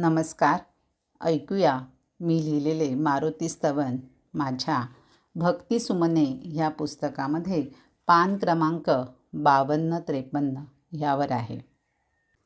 नमस्कार. ऐकूया मी लिहिलेले मारुती स्तवन माझ्या भक्ती सुमने ह्या पुस्तकामध्ये पान क्रमांक बावन्न त्रेपन्न ह्यावर आहे.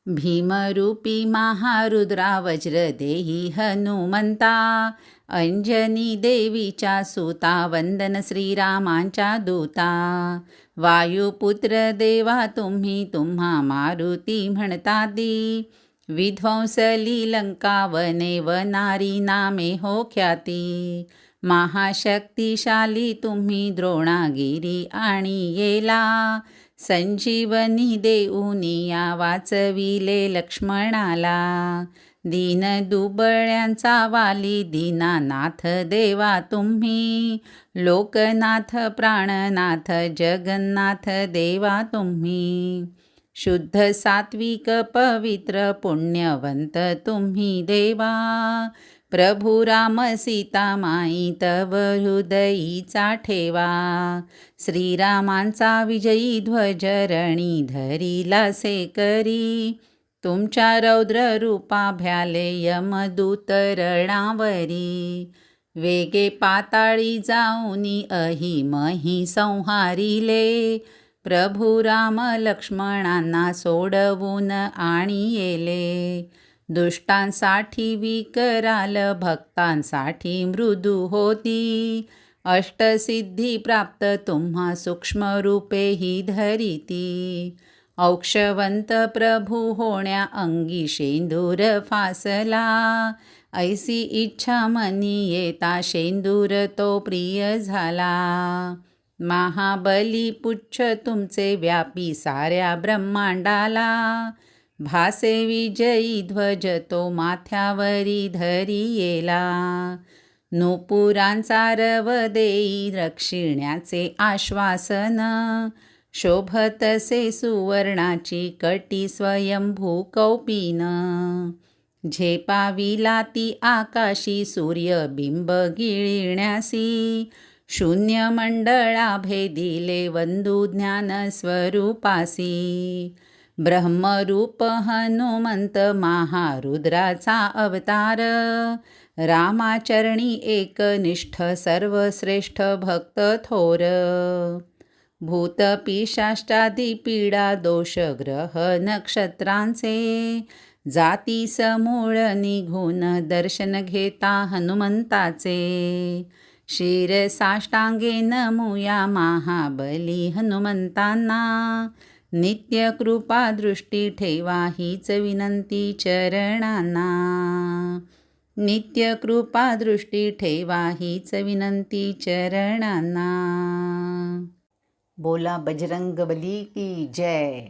भीमरूपी महारुद्रा वज्रदेही हनुमंता अंजनी देवीच्या सुता वंदन श्रीरामांच्या दूता. वायुपुत्र देवा तुम्ही तुम्हा मारुती म्हणता दी विध्वंसली लंका व वनारी नामे हो ख्याती. महाशक्तिशाली तुम्ही द्रोणागिरी आणि येला संजीवनी देऊनिया वाचविले लक्ष्मणाला. दीन दुबळ्यांचा वाली दीनानाथ देवा तुम्ही. लोकनाथ प्राणनाथ जगन्नाथ देवा तुम्ही. शुद्ध सात्विक पवित्र पुण्यवंत तुम्ही देवा. प्रभू राम सीता माई तव हृदयीचा ठेवा. श्रीरामांचा विजयी ध्वजरणी धरिला से करी तुमच्या रौद्र रूपा भ्याले वेगे पाताळी जाऊनी अहि मही संहारिले. प्रभू राम लक्ष्मणांना सोडवून आणि येले दुष्टांसाठी विकराल भक्तांसाठी मृदू होती. अष्टसिद्धी प्राप्त तुम्हा सूक्ष्मरूपे ही धरिती. औक्षवंत प्रभू होण्या अंगी शेंदूर फासला. ऐसी इच्छा मनी येता शेंदूर तो प्रिय झाला. महाबली पुच्छ तुमचे व्यापी साऱ्या ब्रह्मांडाला. भासे विजयी ध्वज तो माथ्यावरी धरी येला. नूपुरांचा रव देई रक्षिण्याचे आश्वासन. शोभतसे सुवर्णाची कटी स्वयंभू कौपीन. झेपाविला ती आकाशी सूर्यबिंब गिळण्यासी. शून्य मंडळा भेदिले वंदू ज्ञान स्वरूपासी ब्रह्मरूप हनुमंत महारुद्राचा अवतार। रामाचरणी एकनिष्ठ सर्वश्रेष्ठ भक्त थोर। भूत पीडा दोष ग्रह नक्षत्रांचे जाती समूळ निघून दर्शन घेता हनुमंताचे। शिर साष्टांगे नमुया महाबली हनुमंतांना नित्य कृपा दृष्टी ठेवा हीच विनंती चरणांना नित्य कृपा दृष्टी ठेवा हीच विनंती चरणांना बोला बजरंग बली की जय।